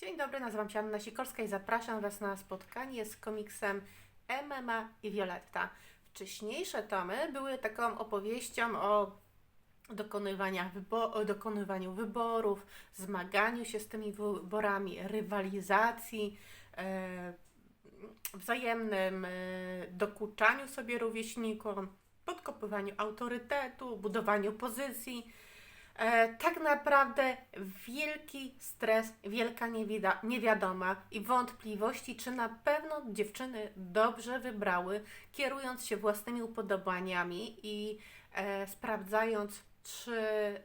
Dzień dobry, nazywam się Anna Sikorska i zapraszam Was na spotkanie z komiksem MMA i Violetta. Wcześniejsze tomy były taką opowieścią o wybo- dokonywaniu wyborów, zmaganiu się z tymi wyborami, rywalizacji, e, wzajemnym e, dokuczaniu sobie rówieśnikom, podkopywaniu autorytetu, budowaniu pozycji. E, tak naprawdę wielki stres, wielka niewiadoma i wątpliwości, czy na pewno dziewczyny dobrze wybrały, kierując się własnymi upodobaniami i e, sprawdzając, czy e,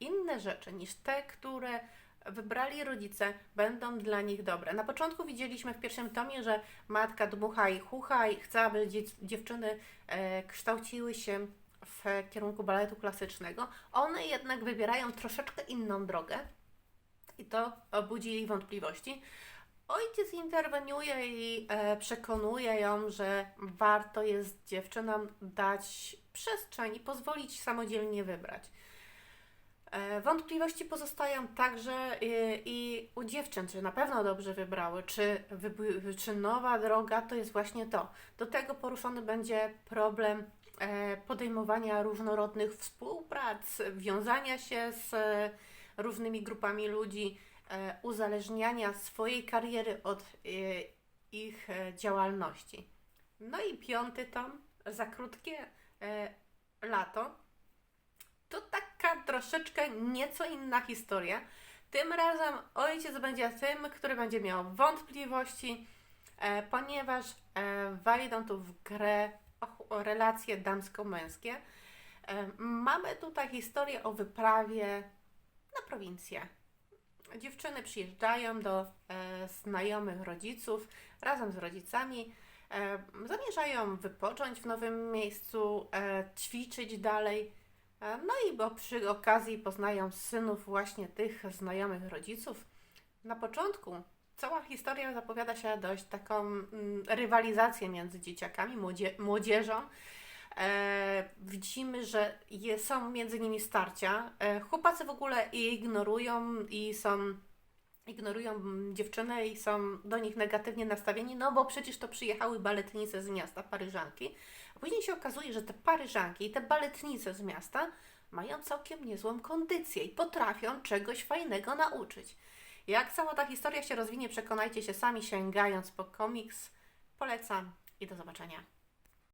inne rzeczy niż te, które wybrali rodzice, będą dla nich dobre. Na początku widzieliśmy w pierwszym tomie, że matka dmucha i chucha i chce, aby dzie- dziewczyny e, kształciły się w kierunku baletu klasycznego. One jednak wybierają troszeczkę inną drogę i to budzi jej wątpliwości. Ojciec interweniuje i e, przekonuje ją, że warto jest dziewczynom dać przestrzeń i pozwolić samodzielnie wybrać. E, Wątpliwości pozostają także i, i u dziewczyn, czy na pewno dobrze wybrały, czy, czy nowa droga to jest właśnie to. Do tego poruszony będzie problem e, podejmowania różnorodnych współprac, wiązania się z e, różnymi grupami ludzi, e, uzależniania swojej kariery od e, ich e, działalności. No i piąty tom, za krótkie e, lato, to taka troszeczkę nieco inna historia. Tym razem ojciec będzie tym, który będzie miał wątpliwości, e, ponieważ e, wejdą tu w grę o relacje damsko-męskie. E, mamy tutaj historię o wyprawie na prowincję. Dziewczyny przyjeżdżają do e, znajomych rodziców razem z rodzicami. E, zamierzają wypocząć w nowym miejscu, e, ćwiczyć dalej. E, No i bo przy okazji poznają synów właśnie tych znajomych rodziców. Na początku cała historia zapowiada się dość taką mm, rywalizację między dzieciakami, młodzie, młodzieżą. E, widzimy, że je, są między nimi starcia. E, chłopacy w ogóle je ignorują i są ignorują dziewczyny i są do nich negatywnie nastawieni, no bo przecież to przyjechały baletnice z miasta, Paryżanki. A później się okazuje, że te Paryżanki i te baletnice z miasta mają całkiem niezłą kondycję i potrafią czegoś fajnego nauczyć. Jak cała ta historia się rozwinie, przekonajcie się sami sięgając po komiks. Polecam i do zobaczenia.